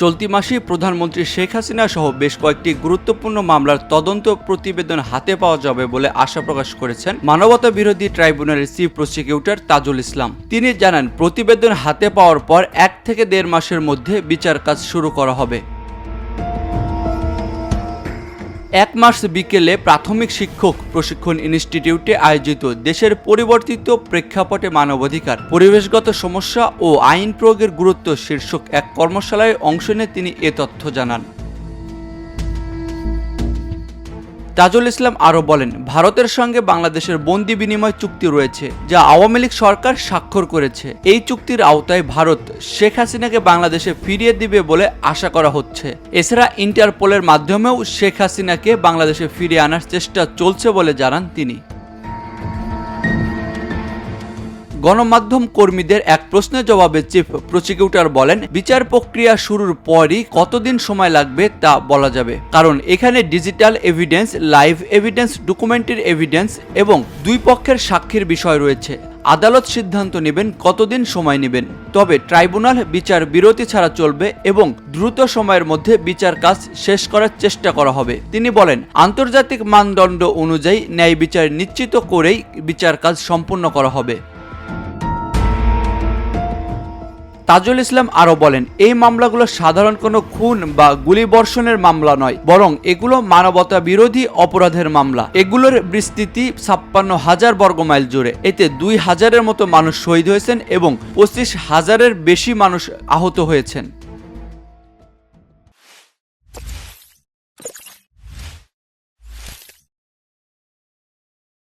চলতি মাসে প্রধানমন্ত্রী শেখ হাসিনা সহ বেশ কয়েকটি গুরুত্বপূর্ণ মামলার তদন্ত প্রতিবেদন হাতে পাওয়া যাবে বলে আশা প্রকাশ করেছেন মানবতা বিরোধী ট্রাইব্যুনালের চিফ প্রসিকিউটর তাজুল ইসলাম। তিনি জানান, প্রতিবেদন হাতে পাওয়ার পর এক থেকে দেড় মাসের মধ্যে বিচার কাজ শুরু করা হবে। এক মাস বিকেলে প্রাথমিক শিক্ষক প্রশিক্ষণ ইনস্টিটিউটে আয়োজিত দেশের পরিবর্তিত প্রেক্ষাপটে মানবাধিকার, পরিবেশগত সমস্যা ও আইন প্রয়োগের গুরুত্ব শীর্ষক এক কর্মশালায় অংশ নিয়ে তিনি এ তথ্য জানান। তাজুল ইসলাম আরও বলেন, ভারতের সঙ্গে বাংলাদেশের বন্দি বিনিময় চুক্তি রয়েছে, যা আওয়ামী লীগ সরকার স্বাক্ষর করেছে। এই চুক্তির আওতায় ভারত শেখ হাসিনাকে বাংলাদেশে ফিরিয়ে দিবে বলে আশা করা হচ্ছে। এছাড়া ইন্টারপোলের মাধ্যমেও শেখ হাসিনাকে বাংলাদেশে ফিরিয়ে আনার চেষ্টা চলছে বলে জানান তিনি। গণমাধ্যম কর্মীদের এক প্রশ্নের জবাবে চিফ প্রসিকিউটর বলেন, বিচার প্রক্রিয়া শুরুর পরই কতদিন সময় লাগবে তা বলা যাবে। কারণ এখানে digital evidence, live evidence, documentary evidence এবং দুই পক্ষের সাক্ষীর বিষয় রয়েছে। আদালত সিদ্ধান্ত নেবেন কতদিন সময় নেবেন। তবে ট্রাইব্যুনাল বিচার বিরতি ছাড়া চলবে এবং দ্রুত সময়ের মধ্যে বিচার কাজ শেষ করার চেষ্টা করা হবে। তিনি বলেন, আন্তর্জাতিক মানদণ্ড অনুযায়ী ন্যায় বিচার নিশ্চিত করেই বিচার কাজ সম্পূর্ণ করা হবে। তাজুল ইসলাম আরও বলেন, এই মামলাগুলো সাধারণ কোনো খুন বা গুলিবর্ষণের মামলা নয়, বরং এগুলো মানবতা বিরোধী অপরাধের মামলা। এগুলোর বিস্তৃতি ছাপ্পান্ন হাজার বর্গমাইল জুড়ে। এতে দুই হাজারের মতো মানুষ শহীদ হয়েছেন এবং পঁচিশ হাজারের বেশি মানুষ আহত হয়েছেন।